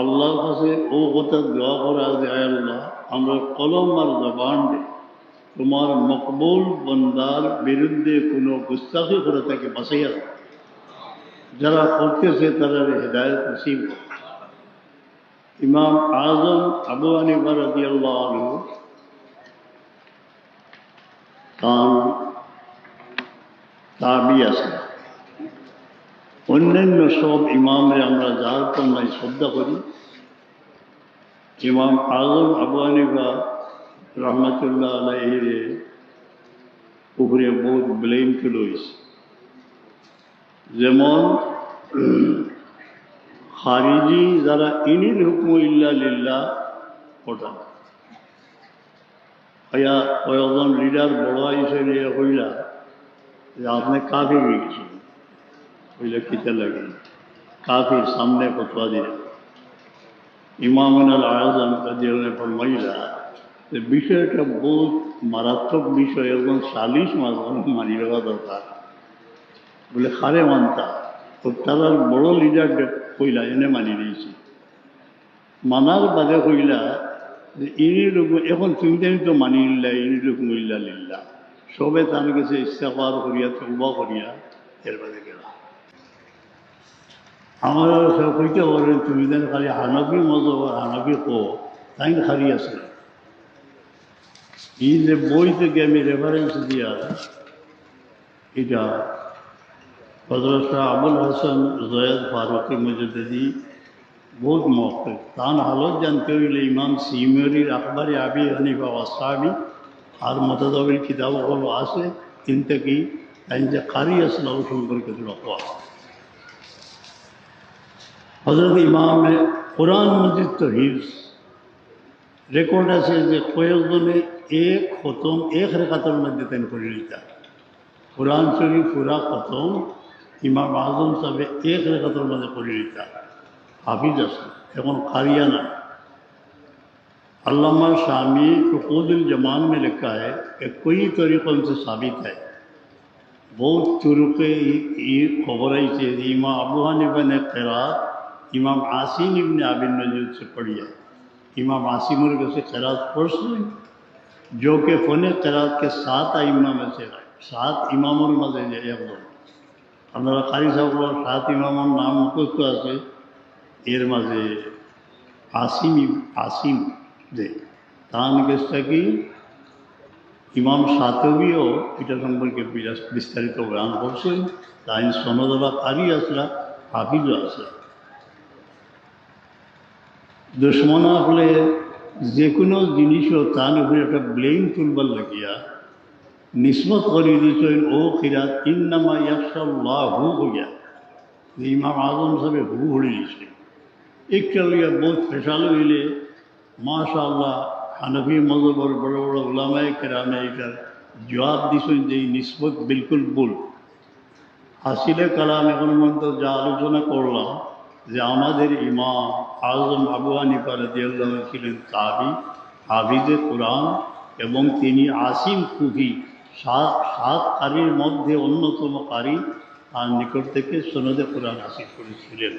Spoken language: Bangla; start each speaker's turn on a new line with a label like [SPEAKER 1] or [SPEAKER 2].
[SPEAKER 1] আল্লাহর কাছে ও কথা দোয়া করা যে আল্লাহ, আমরা কলম আর জবান তোমার মকবুল বন্দার বিরুদ্ধে কোনো গুস্তাখি করে তাকে বাঁচাইয়া। যারা করতেছে তারা হেদায়ত নসিব। ইমাম আজম আবু হানিফা রাদিয়াল্লাহু আনহু তার তাবি আছে অন্যান্য সব ইমামে আমরা যার কন্যায় শ্রদ্ধা করি। ইমাম আজম আবু হানিফা রহমতুল্লাহ আলাইহির উপরে বহুত ব্লেম তুলে হয়েছে যেমন খারিজি যারা ইনির হুকম ইল্লা লিল্লাহ ওটা হইয়া কয়েকজন লিডার বড় হিসেবে হইলা যে আপনি কাফি হইলে কিতে লাগে কাফির সামনে ফতোয়া দিলেন ইমামুল আজম কাদিয়ালের ফরমাইলা বিষয়টা বহুত মারাত্মক বিষয় এবং সালিশ মাস মানি রাখা দরকার। বলে খারে মানতা তারা বড় লিডার কইলা, এনে মানি নিয়েছি। মানার বাদে কইলা, যে ইনি লোক, এখন তুমি তো মানি নিলা, ইনি লোক মহিলা লিল্লা সবে তার কাছে ইস্তেফার করিয়া তৌবা করিয়া, এর বাদে গেলা আমার সব কইতে পারেন, তুমি দেন খালি হানবি আর হানবি কো তাই খালি আছে? এই যে বই থেকে আমি রেফারেন্স দিয়া এটা হজরত শাহ আবুল হাসান জয়দ ফারুকি মজুদি বহুত মৌকে তান হালত জানতে হইলে ইমাম সিমরির আখবারে আবি হানিফা ওয়াসাবি আর মতদাবিল কিতাবগুলো আছে কিন্তু কি? তাই যে কারি আসলাম সম্পর্কে লক্ষ্য হজরত ইমামের কোরআন মজিদ তো হিফ রেকর্ড আছে যে কয়েকজনে এক খতম, এক রেখাতর মধ্যে তেন করে নিতা কোরআন শরীফ পুরা খতম, ইমাম আজম সাহেব এক রেখাতর মধ্যে করে নিতা হাফিজ আছে, এখন কারিয়া না আল্লামা স্বামী رقود জমান মে লেখা হয় کہ کئی طریقوں سے ثابت ہے بہت طرق خبر ہی چیز امام ابو حنیفہ क़रात इमाम आसिम इब्न आबिन नजूद से पढ़ी है इमाम आसिम और से क़रात पढ़ जो कि फ़न क़रात के सात आइमा में से सात इमामों मजे একজন আপনারা কারি সাহেব সাত ইমামর নাম মুখস্থ আছে এর মাঝে আসিম ইব- আসিম দে তার কেসটা কি ইমাম সাতবিও এটা সম্পর্কে বিরাস- বিস্তারিত বয়ান করছেন তাই সনদবা কারি আসলা হাফিজও আসলা দুশ্মনা হলে যে কোনো জিনিসও তার উপরে একটা ব্লেম তুলবার লাগিয়া নিসবত করে দিয়েছেন ও খিরাত ইন্নামা ইয়াকশাল্লাহ হু হইয়া ইমাম আজম সাহেব হু হড়ে দিয়েছে একটা লইয়া বহুত ফেসাল হইলে মাশা আল্লাহ হানফি মজবর বড় বড় ওলামায় কেরামে এটার জবাব দিছেন যে নিসবত বিলকুল ভুল হাসিলে কালাম এখন পর্যন্ত যা আলোচনা করলাম যে আমাদের ইমাম আজম আবু হানিফা ছিলেন তাবি হাফিজে কোরআন এবং তিনি আসিম কুফি, সাত সাত কারির মধ্যে অন্যতম কারি তার নিকট থেকে সোনদে কোরআন আসিফ করেছিলেন।